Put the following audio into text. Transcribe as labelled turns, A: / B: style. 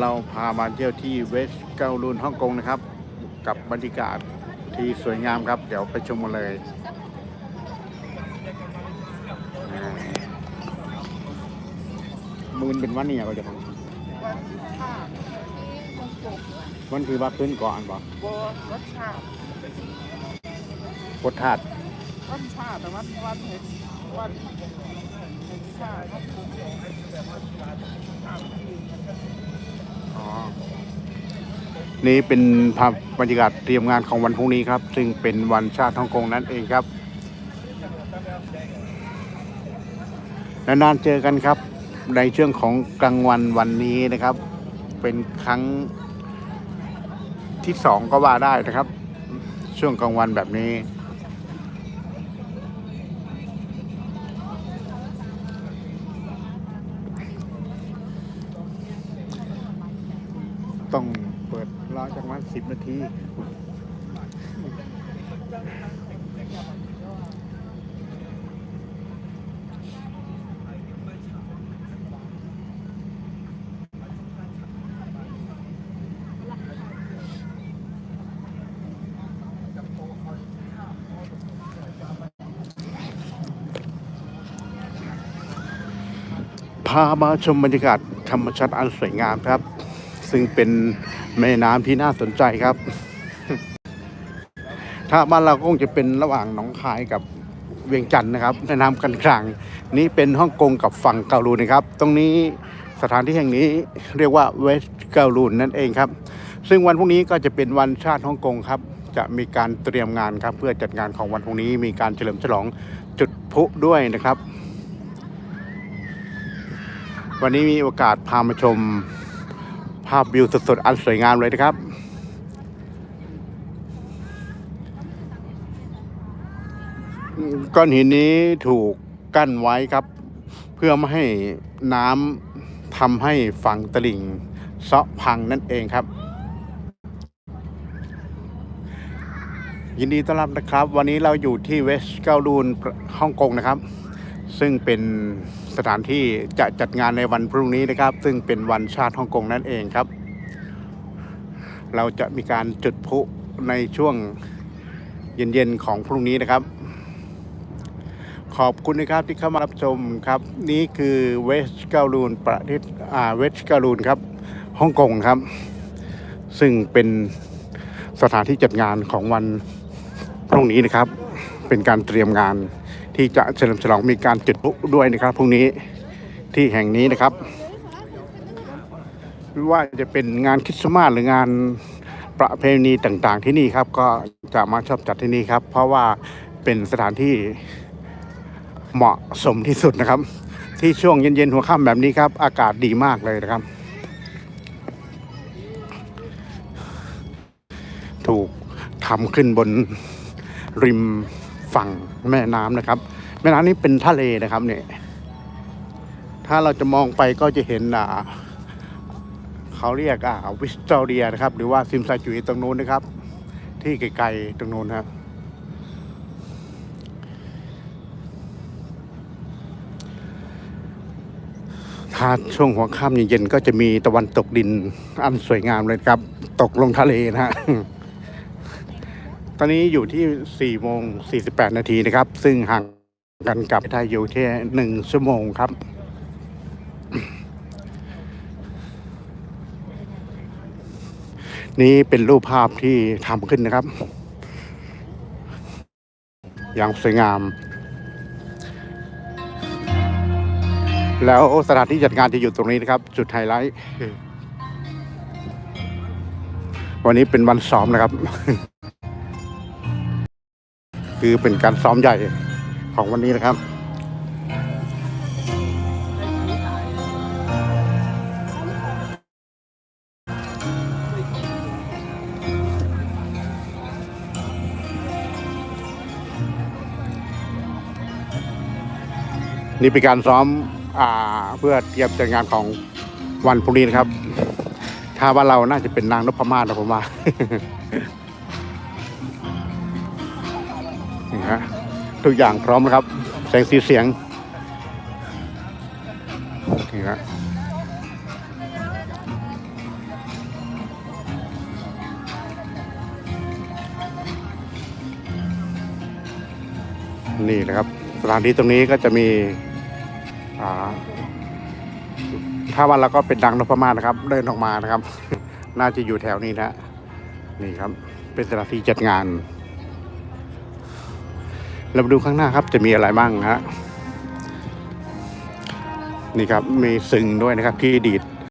A: เราพามาเที่ยวที่เวสต์เกาลูนฮ่องกงนะครับ กับบรรยากาศที่สวยงามครับ เดี๋ยวไปชมกันเลยอ่ามืนเป็นวันนี้ก็จะท
B: วันค่ะที่มงกุฎำ
A: วันคือว่าขึ้นก่อนบ่
B: โบรสชาติ
A: พดธาตุ
B: วันชาติแต่วันวันเห็นวันเห็นชาติ
A: อ๋อ นี่เป็นภาพบรรยากาศเตรียมงานของวันพรุ่งนี้ครับ ซึ่งเป็นวันชาติฮ่องกงนั่นเองครับนานๆเจอกันครับ ในช่วงของกลางวันวันนี้นะครับ เป็นครั้งที่สองก็ว่าได้นะครับ ช่วงกลางวันแบบนี้ ต้องเปิดรอจังหวะสิบนาทีพามาชมบรรยากาศธรรมชาติอันสวยงามครับ ซึ่งเป็นแม่น้ำที่น่าสนใจครับ ถ้าบ้านเราก็คงจะเป็นระหว่างหนองคายกับเวียงจันทร์นะครับแม่น้ำกันกลางนี้เป็นฮ่องกงกับฝั่งเกาลูนนะครับ ตรงนี้สถานที่แห่งนี้เรียกว่าเวสเกาลูนนั่นเองครับ ซึ่งวันพรุ่งนี้ก็จะเป็นวันชาติฮ่องกงครับ จะมีการเตรียมงานครับ เพื่อจัดงานของวันพรุ่งนี้มีการเฉลิมฉลองจุดพลุด้วยนะครับ วันนี้มีโอกาสพามาชม ภาพวิวสดๆ อันสวยงามเลยนะครับ ก้อนหินนี้ถูกกั้นไว้ครับ เพื่อไม่ให้น้ำทำให้ฝั่งตลิ่งเซาะพังนั่นเองครับ ยินดีต้อนรับนะครับ วันนี้เราอยู่ที่เวสต์เกาลูนฮ่องกงนะครับ ซึ่งเป็นสถานที่จะจัดงานในวันพรุ่งนี้นะครับ ซึ่งเป็นวันชาติฮ่องกงนั่นเองครับ เราจะมีการจุดพลุในช่วงเย็นๆของพรุ่งนี้นะครับ ขอบคุณนะครับที่เข้ามารับชมครับ นี่คือเวสต์เกาลูนประเทศอ่าเวสต์เกาลูนครับฮ่องกงครับ ซึ่งเป็นสถานที่จัดงานของวันพรุ่งนี้นะครับ เป็นการเตรียมงาน ที่จะเฉลิมฉลองมีการจุดพลุด้วยนะครับพรุ่งนี้ที่แห่งนี้นะครับไม่ว่าจะเป็นงานคริสต์มาสหรืองานประเพณีต่างๆที่นี่ครับ ก็จะมาชอบจัดที่นี่ครับ เพราะว่าเป็นสถานที่เหมาะสมที่สุดนะครับ ที่ช่วงเย็นๆหัวค่ำแบบนี้ครับ อากาศดีมากเลยนะครับ ถูกทำขึ้นบนริม ฝั่งแม่น้ำนะครับ แม่น้ำนี้เป็นทะเลนะครับเนี่ยถ้าเราจะมองไปก็จะเห็นอ่าเขาเรียกอ่าวิสตอเรียนะครับ หรือว่าซิมซาจุยตรงนู้นนะครับ ที่ไกลๆตรงนู้นครับถ้าช่วงหัวค่ำเย็นๆก็จะมีตะวันตกดินอันสวยงามเลยครับ ตกลงทะเลนะฮะ ตอนนี้อยู่ที่4โมง48 นาทีนะครับ ซึ่งห่างกันกับไทยอยู่แค่หนึ่งชั่วโมงครับ นี่เป็นรูปภาพที่ทำขึ้นนะครับ อย่างสวยงาม แล้วสถานที่จัดงานจะอยู่ตรงนี้นะครับ จุดไฮไลท์ วันนี้เป็นวันซ้อมนะครับ คือเป็นการซ้อมใหญ่ของวันนี้นะครับนี่เป็นการซ้อมอ่าเพื่อเตรียมจัดงานของวันพรุ่งนี้นะครับ ถ้าว่าเราน่าจะเป็นนางนพมาศนะผมว่า นี่ฮะทุกอย่างพร้อมนะครับ แสงสีเสียงนี่ฮะนี่นะครับสถานที่ตรงนี้ก็จะมีถ้าวันเราก็เป็นดังนพมานะครับ เดินออกมานะครับ น่าจะอยู่แถวนี้นะนี่ครับ เป็นสถานที่จัดงาน เรามาดูข้างหน้าครับจะมีอะไรบ้างฮะนี่ครับมีซึงด้วยนะครับที่ดีด